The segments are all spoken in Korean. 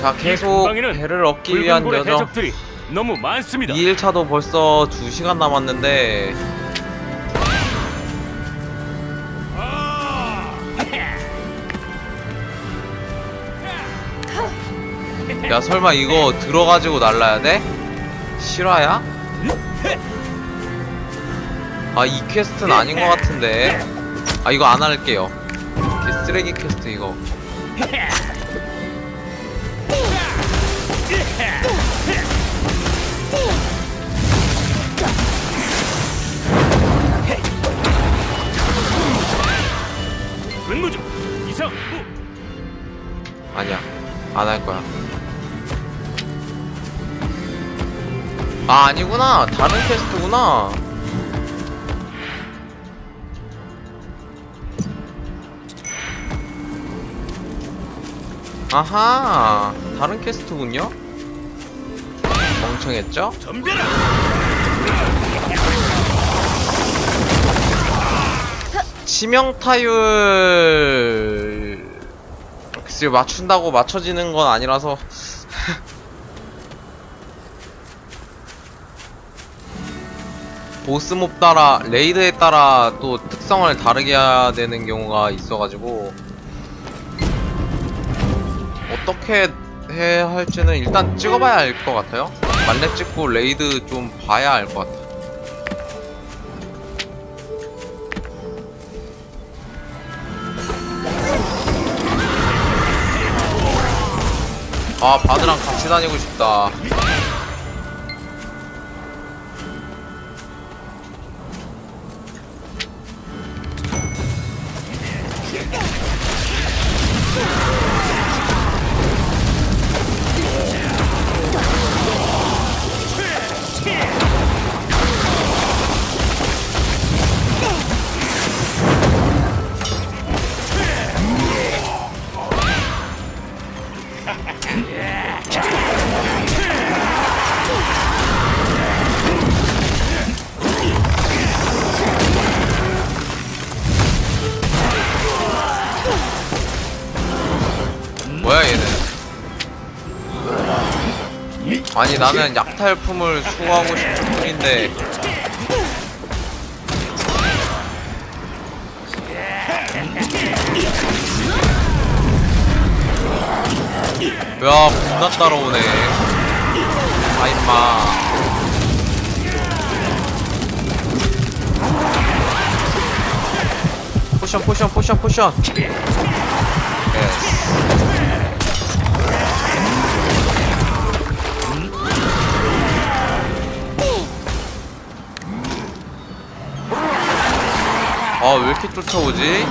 자 계속 배를 얻기 위한 여정 너무 많습니다. 2일차도 벌써 2시간 남았는데 야 설마 이거 들어가지고 날라야 돼? 실화야? 아 이 퀘스트는 아닌 것 같은데 아 이거 안 할게요 개 쓰레기 퀘스트 이거 아니야 안 할 거야. 아 아니구나. 다른 퀘스트구나. 아하 다른 퀘스트군요 덤벼라. 치명타율. 글쎄요 맞춘다고 맞춰지는 건 아니라서. 보스몹 따라 레이드에 따라 또 특성을 다르게 해야 되는 경우가 있어가지고. 어떻게 해야 할지는 일단 찍어봐야 알 것 같아요 만렙 찍고 레이드 좀 봐야 알 것 같아요 아 바드랑 같이 다니고 싶다 뭐야 얘는? 아니 나는 약탈품을 수호하고 싶은 뿐인데. 야 겁나 따라오네. 아 임마. 포션 포션 포션 포션 아, 왜 이렇게 쫓아오지?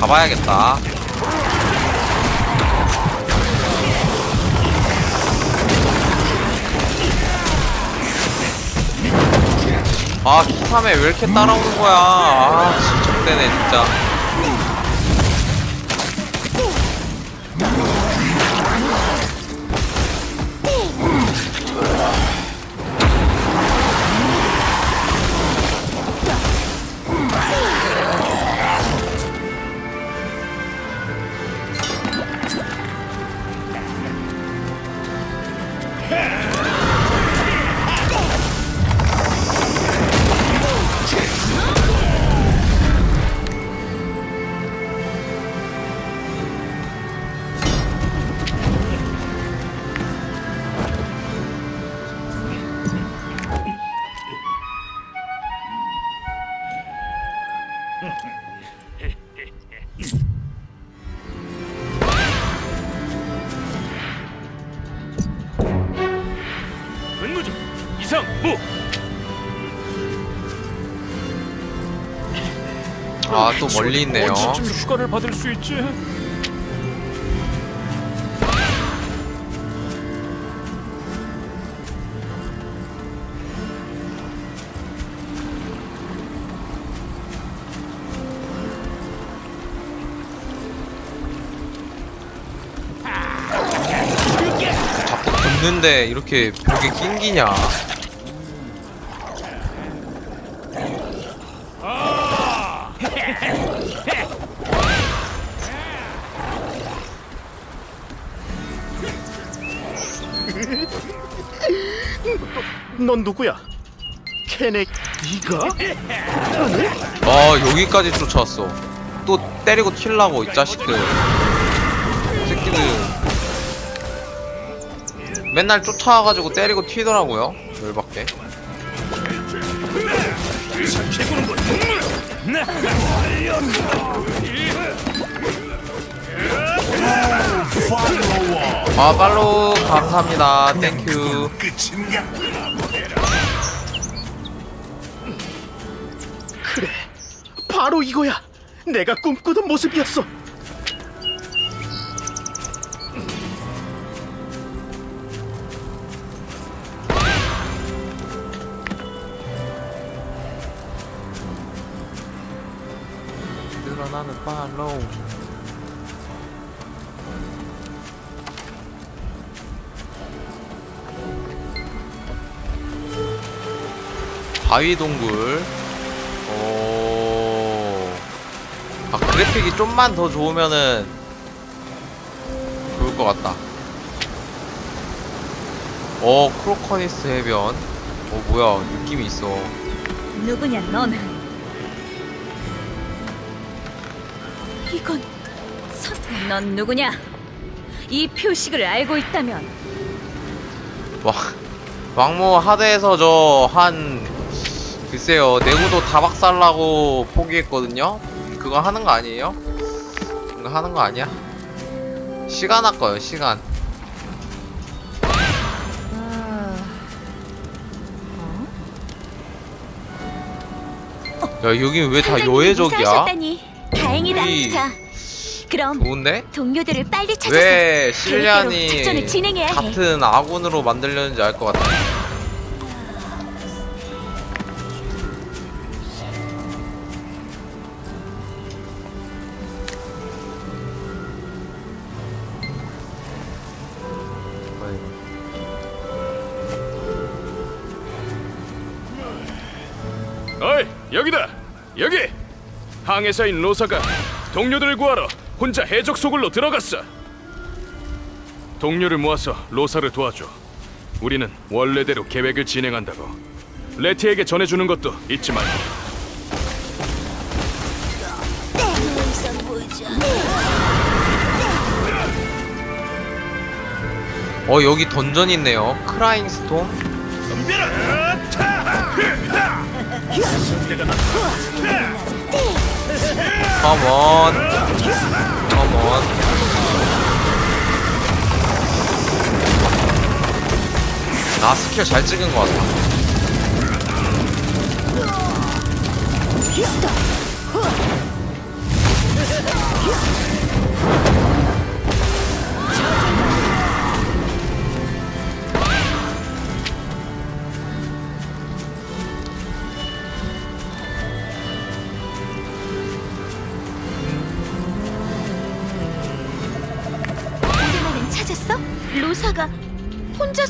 가봐야겠다. 아, 키삼에 왜 이렇게 따라오는 거야? 아, 진짜 되네 진짜. 또 멀리 있네요. 언제쯤 휴가를 받을 수 있지? 자꾸 붙는데 이렇게 벽에 낑기냐. 넌 누구야? 케넥 네가? 아 여기까지 쫓아왔어. 또 때리고 튀려고 이 자식들. 새끼들. 맨날 쫓아와가지고 때리고 튀더라고요 열받게. 아 팔로우 감사합니다. 땡큐 그래. 바로 이거야. 내가 꿈꾸던 모습이었어. 늘어나는 팔로우 바위 동굴 아 그래픽이 좀만 더 좋으면은 좋을 것 같다. 어 크로커니스 해변. 어 뭐야 느낌이 있어. 누구냐 넌? 이건 선... 넌 누구냐? 이 표식을 알고 있다면 와 왕모 하드에서 저 한 글쎄요 내구도 다 박살나고 포기했거든요. 그거 하는 거 아니에요? 그거 하는 거 아니야? 시간 아까요 시간. 야 여기 왜다 사장님이 여해적이야? 다행이다. 자, 그럼 좋은데? 동료들을 빨리 찾아서 왜 계획대로 실리안이 작전을 진행해야 해. 같은 아군으로 만들려는지 알 것 같아. 항해사인 로사가 동료들을 구하러 혼자 해적 소굴로 들어갔어 동료를 모아서 로사를 도와줘 우리는 원래대로 계획을 진행한다고 레티에게 전해주는 것도 잊지 말고 어 여기 던전 있네요. 크라잉 스톰. 컴온. 컴온. 나 스킬 잘 찍은 것 같아.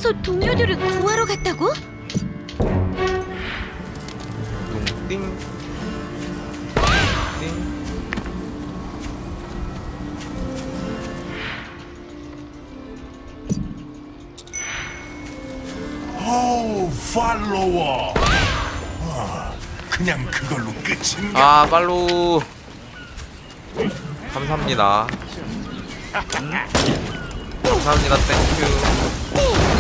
혼자서 동료들을 구하러 갔다고? 띵. 띵. 오, 팔로워. 아, 그냥 그걸로 끝인가? 아 팔로우. 감사합니다. 감사합니다. 땡큐.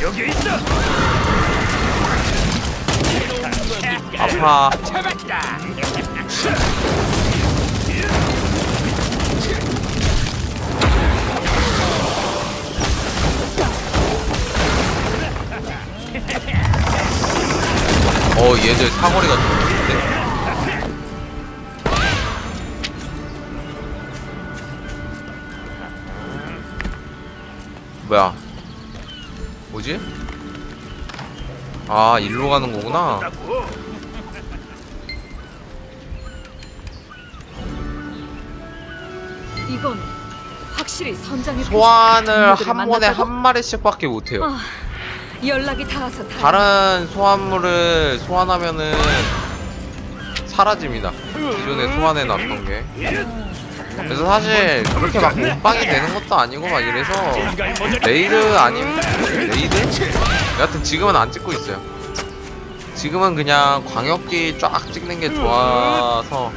여기 있다 아파. 어 얘들 사거리가 좀 좋은데? 뭐야 뭐지? 아 일로 가는 거구나 이건 확실히 선장의 소환을 한 번에 만났다고? 한 마리씩밖에 못해요. 아, 연락이 닿아서 다행이다. 다른 소환물을 소환하면은 사라집니다. 기존에 소환해 놨던 게. 그래서 사실 그렇게 막 몸빵이 되는 것도 아니고 막 이래서 레이드 아니면 레이드? 여하튼 지금은 안 찍고 있어요. 지금은 그냥 광역기 쫙 찍는 게 좋아서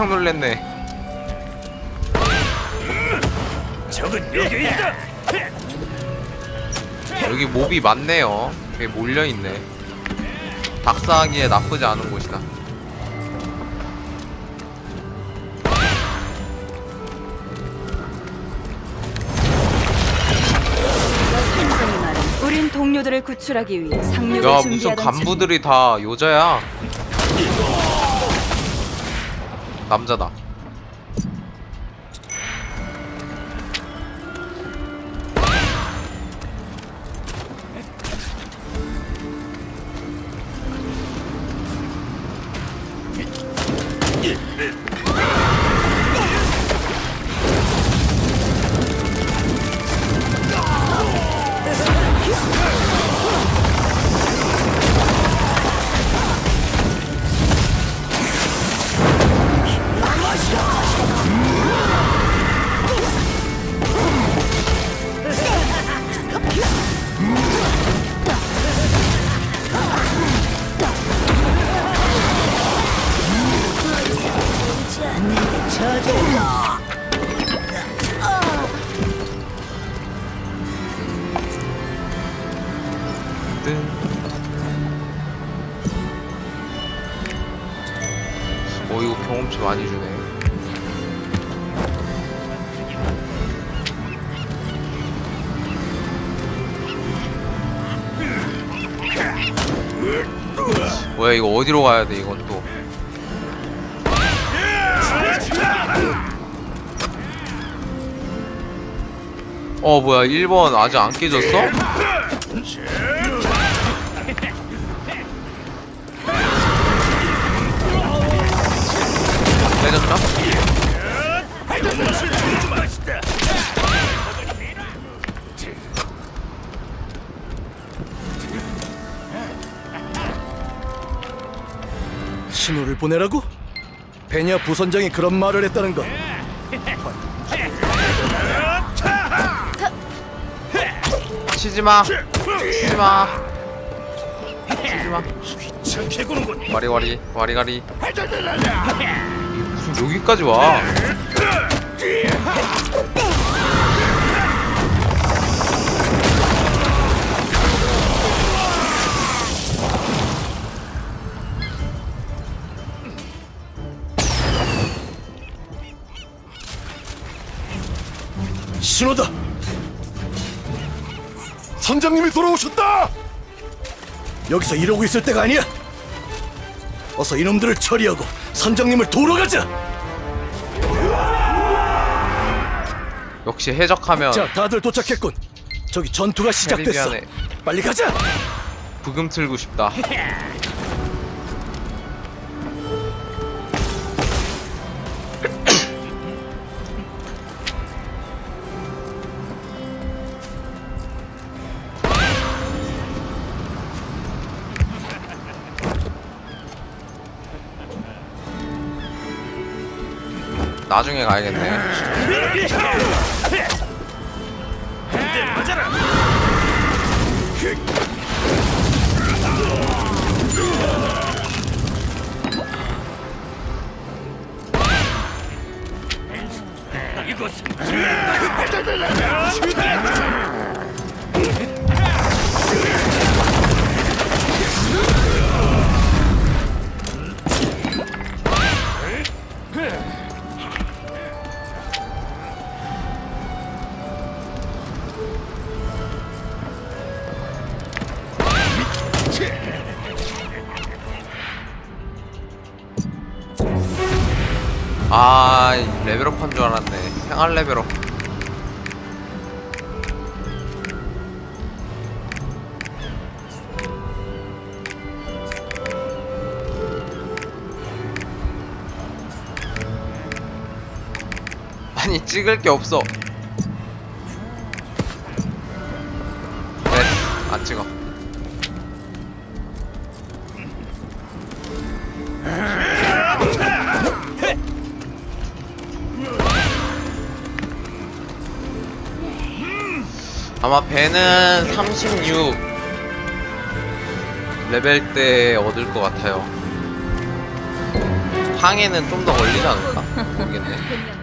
깜짝 놀랐네. 적은 여기 있다. 여기 몹이 많네요. 되게 몰려 있네. 박사하기에 나쁘지 않은 곳이다. 말은 우린 동료들을 구출하기 위해 상륙을 야 무슨 준비하던 간부들이 다 여자야? 남자다. 어디로 가야 돼 이건 또. 어 뭐야 1번 아직 안 깨졌어? 깨졌나? 신호를 보내라고? 베냐 부선장이 그런 말을 했다는 건. 치지마. 치지마. 치지마. 와리와리. 와리가리. 무슨 여기까지 와 신호다. 선장님이 돌아오셨다. 여기서 이러고 있을 때가 아니야. 어서 이놈들을 처리하고 선장님을 도로 가자. 역시 해적하면 자, 다들 도착했군. 저기 전투가 시작됐어. 캐리비안에 빨리 가자. 부금 틀고 싶다 나중에 가야겠네 줄 알았네. 생활 레벨업. 아니 찍을 게 없어 배는 36 레벨 때 얻을 것 같아요. 항해는 좀 더 걸리지 않을까? 모르겠네. 백년.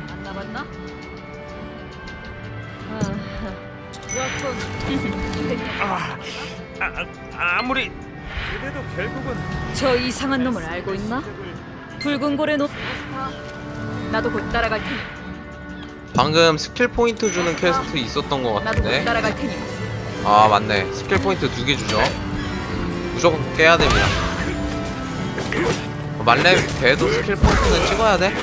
아, 아무리 그래도 결국은 저 이상한 놈을 알고 있나? 붉은 고래 노. 나도 곧 따라갈 테니. 방금 스킬 포인트 주는 퀘스트 있었던 것 나도 같은데. 따라갈 테니. 아 맞네. 스킬 포인트 두 개 주죠. 무조건 깨야 됩니다. 말레 배도 스킬 포인트는 찍어야 돼?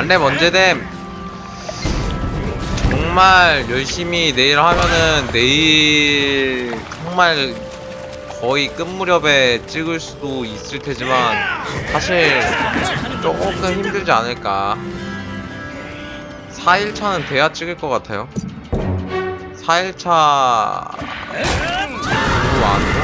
말렙 언제됨? 정말 열심히 내일 하면은 내일 정말 거의 끝 무렵에 찍을 수도 있을 테지만 사실 조금 힘들지 않을까? 4일차는 돼야 찍을 것 같아요. 4일차 그안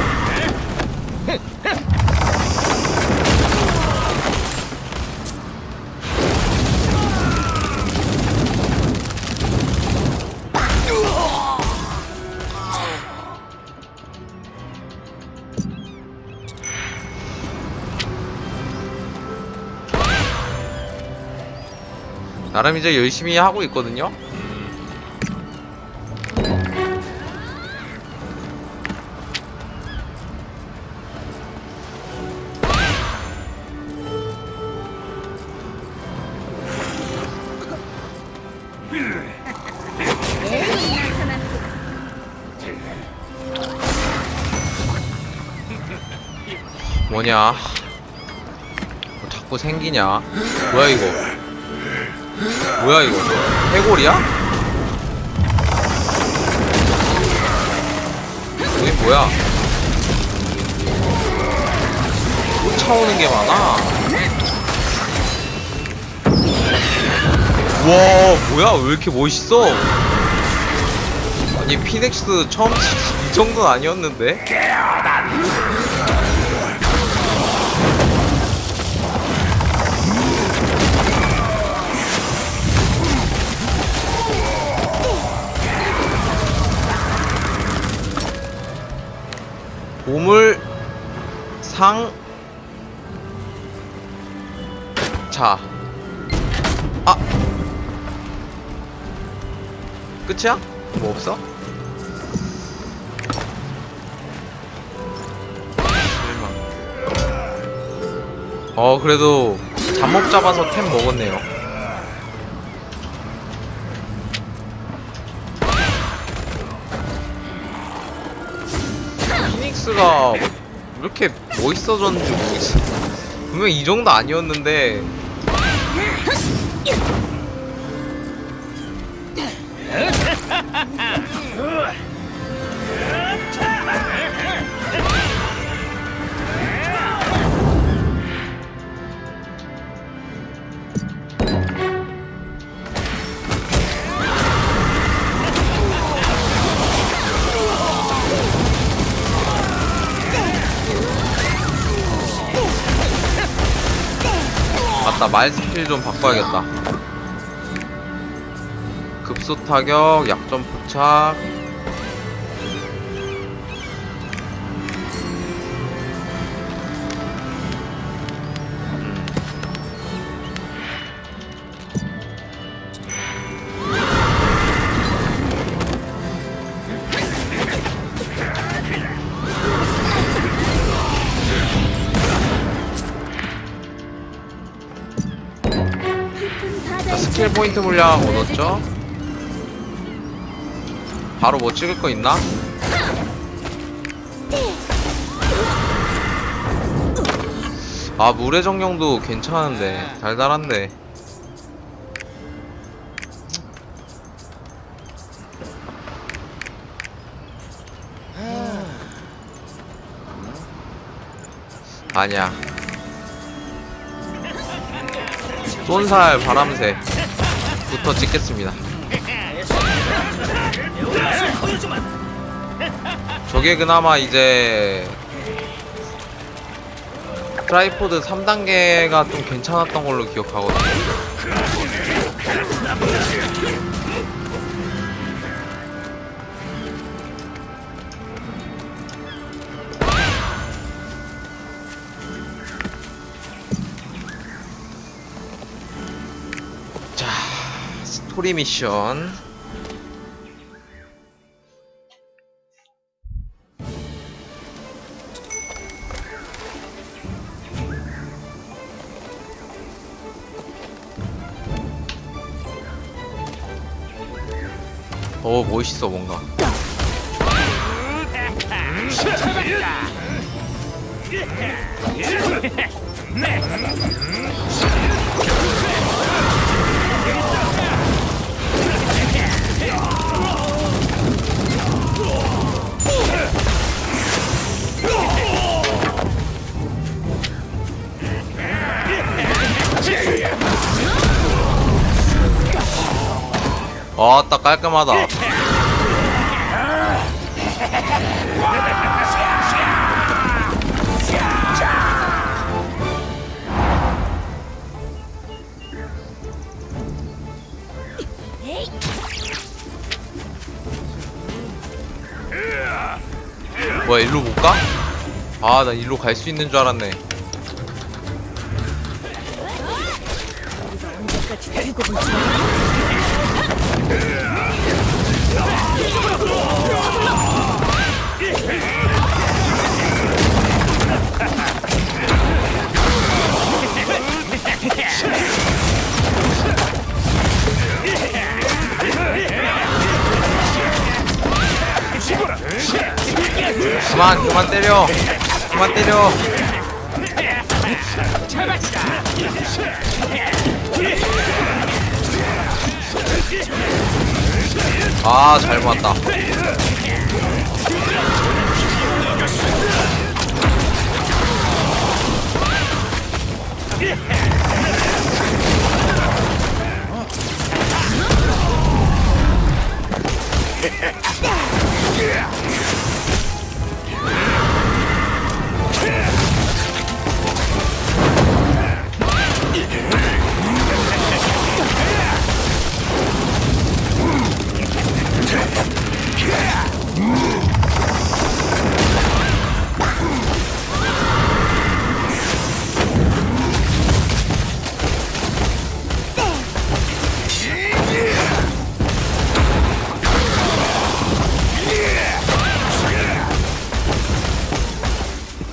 나름 이제 열심히 하고 있거든요. 뭐냐? 뭐 자꾸 생기냐? 뭐야 이거? 뭐야 이거? 해골이야? 이게 뭐야? 쫓아오는 게 많아. 와 뭐야 왜 이렇게 멋있어? 아니 피넥스 처음 이 정도는 아니었는데? 보물 상 자. 아. 끝이야? 뭐 없어? 실망. 어, 그래도 잠못 잡아서 템 먹었네요. 왜 이렇게 멋있어졌는지 모르겠어. 분명 이 정도 아니었는데 맞다 말 스킬 좀 바꿔야겠다. 급소 타격 약점 포착 포인트 물량 얻었죠? 바로 뭐 찍을 거 있나? 아 물의 정령도 괜찮은데 달달한데 아니야 쏜살 바람새 부터 찍겠습니다. 저게 그나마 이제 트라이포드 3단계가 좀 괜찮았던 걸로 기억하거든요 스토리 미션. 어 멋있어 뭔가 아딱 깔끔하다 뭐야 일로 못 가? 아나 일로 갈 수 있는 줄 알았네 그만 그만 때려. 그만 때려. 아잘 모았다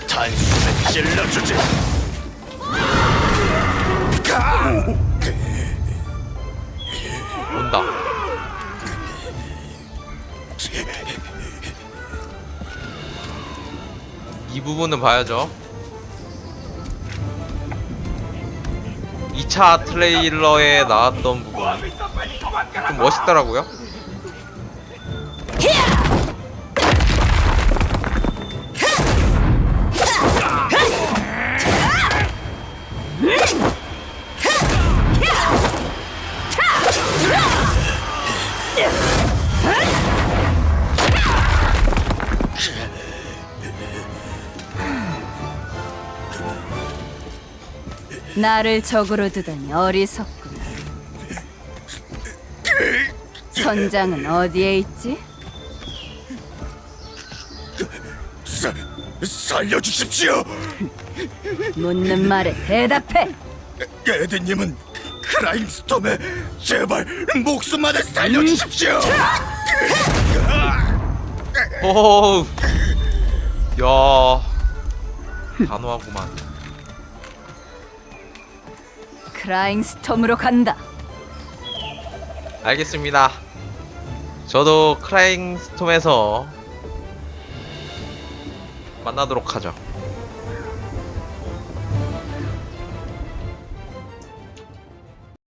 단숨에 찔러주지. 온다. 이 부분은 봐야죠. 2차 트레일러에 나왔던 부분. 좀 멋있더라고요 나를 적으로 두다니 어리석구나. 선장은 어디에 있지? 사, 살려주십시오. 묻는 말에 대답해. 에드님은 크라임스톰에 제발 목숨만을 살려주십시오. 오야 단호하구만. 크라잉 스톰으로 간다. 알겠습니다 저도 크라잉 스톰에서 만나도록 하죠